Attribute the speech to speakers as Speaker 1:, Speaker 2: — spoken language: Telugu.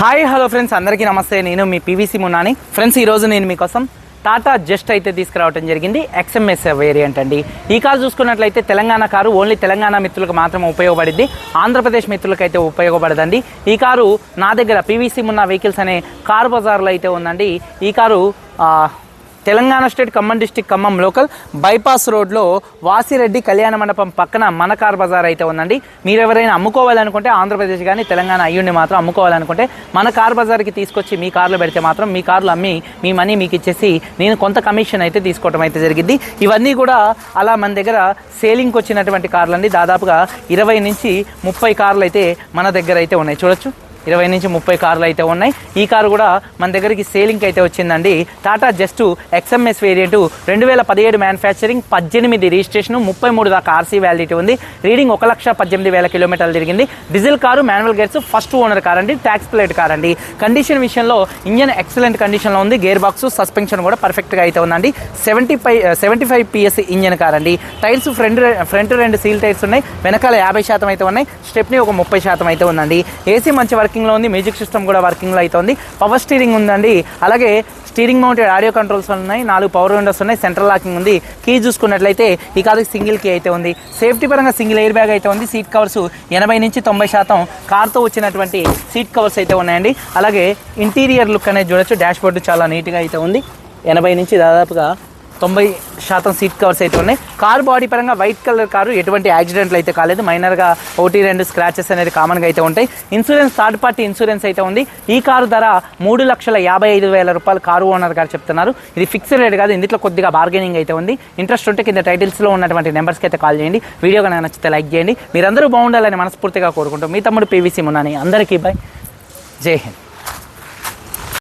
Speaker 1: Hi hello friends. అందరికీ నమస్తే. నేను మీ పీవీసీ మున్నాని. ఫ్రెండ్స్ ఈరోజు నేను మీకోసం టాటా జస్ట్ అయితే తీసుకురావడం జరిగింది. ఎక్స్ఎంఎస్ వేరియంట్ అండి. ఈ కారు చూసుకున్నట్లయితే తెలంగాణ కారు ఓన్లీ తెలంగాణ మిత్రులకు మాత్రం ఉపయోగపడింది. ఆంధ్రప్రదేశ్ మిత్రులకు అయితే ఉపయోగపడదండి. ఈ కారు నా దగ్గర పీవీసీ మున్న వెహికల్స్ అనే కారు బజార్లో అయితే ఉందండి. ఈ car Telangana state Khammam district Khammam local bypass రోడ్లో వాసిరెడ్డి కళ్యాణ మండపం పక్కన మన కార్ బజార్ అయితే ఉందండి. మీరు ఎవరైనా అమ్ముకోవాలనుకుంటే ఆంధ్రప్రదేశ్ కానీ తెలంగాణ అయ్యుండి మాత్రం అమ్ముకోవాలనుకుంటే మన కార్ బజార్కి తీసుకొచ్చి మీ కార్లో పెడితే మాత్రం మీ కార్లు అమ్మి మీ మనీ మీకు ఇచ్చేసి నేను కొంత కమిషన్ అయితే తీసుకోవడం అయితే జరిగింది. ఇవన్నీ కూడా అలా మన దగ్గర సేలింగ్కి వచ్చినటువంటి కార్లు అండి దాదాపుగా ఇరవై నుంచి ముప్పై కార్లు అయితే మన దగ్గర అయితే ఉన్నాయి. చూడొచ్చు. ఇరవై నుంచి ముప్పై కార్లు అయితే ఉన్నాయి. ఈ కారు కూడా మన దగ్గరికి సేలింగ్ అయితే వచ్చిందండి. టాటా జస్ట్ ఎక్స్ఎంఎస్ వేరియంట్ రెండు వేల పదిహేడు మ్యానుఫ్యాక్చరింగ్ పద్దెనిమిది రిజిస్ట్రేషన్ ముప్పై మూడు దాకా ఆర్సీ వ్యాలిడిటీ ఉంది. రీడింగ్ ఒక లక్ష పద్దెనిమిది వేల కిలోమీటర్లు తిరిగింది. Diesel car manual gears first owner car అండి. ట్యాక్స్ ప్లేట్ కార్ అండి. కండిషన్ విషయంలో ఇంజన్ ఎక్సలెంట్ కండిషన్లో ఉంది. గేర్ బాక్స్ సస్పెన్షన్ కూడా పర్ఫెక్ట్గా అయితే ఉందండి. Seventy five seventy five PS engine car అండి. టైర్స్ ఫ్రంట్ ఫ్రంట్ రెండు సీల్ టైర్స్ ఉన్నాయి. వెనకాల యాభై శాతం అయితే ఉన్నాయి. స్టెప్ని ఒక ముప్పై శాతం అయితే ఉందండి. ఏసీ మంచి వర్కింగ్లో ఉంది మ్యూజిక్ సిస్టమ్ కూడా వర్కింగ్లో అయితే ఉంది పవర్ స్టీరింగ్ ఉందండి. అలాగే స్టీరింగ్ మౌంటెడ్ ఆడియో కంట్రోల్స్ ఉన్నాయి నాలుగు పవర్ విండోస్ ఉన్నాయి సెంట్రల్ లాకింగ్ ఉంది. కీ చూసుకున్నట్లయితే ఈ కాదు సింగిల్ కీ అయితే ఉంది. సేఫ్టీ పరంగా సింగిల్ ఎయిర్ బ్యాగ్ అయితే ఉంది. సీట్ కవర్స్ ఎనభై నుంచి తొంభై శాతం కార్తో వచ్చినటువంటి సీట్ కవర్స్ అయితే ఉన్నాయండి. అలాగే ఇంటీరియర్ లుక్ అనేది చూడొచ్చు. డాష్ బోర్డు చాలా నీట్గా అయితే ఉంది. ఎనభై నుంచి దాదాపుగా తొంభై శాతం సీట్ కవర్స్ అయితే ఉన్నాయి. కార్ బాడీ పరంగా వైట్ కలర్ కారు ఎటువంటి యాక్సిడెంట్లు అయితే కాలేదు. మైనర్గా ఒకటి రెండు స్క్రాచెస్ అనేది కామన్గా అయితే ఉంటాయి. ఇన్సూరెన్స్ థర్డ్ పార్టీ ఇన్సూరెన్స్ అయితే ఉంది. ఈ కారు ధర మూడు లక్షల యాభై ఐదు వేల రూపాయలు కారు ఓనర్ గారు చెప్తున్నారు. ఇది ఫిక్స్డ్ రేట్ కాదు ఇందులో కొద్దిగా బార్గెనింగ్ అయితే ఉంది. ఇంట్రెస్ట్ ఉంటే కింద టైటిల్స్లో ఉన్నటువంటి నెంబర్స్కి అయితే కాల్ చేయండి. వీడియో కనుక నచ్చితే లైక్ చేయండి. మీరందరూ బాగుండాలని మనస్ఫూర్తిగా కోరుకుంటాం మీ తమ్ముడు పీవీసీ మున్నాని అందరికీ బాయ్ జై హింద్.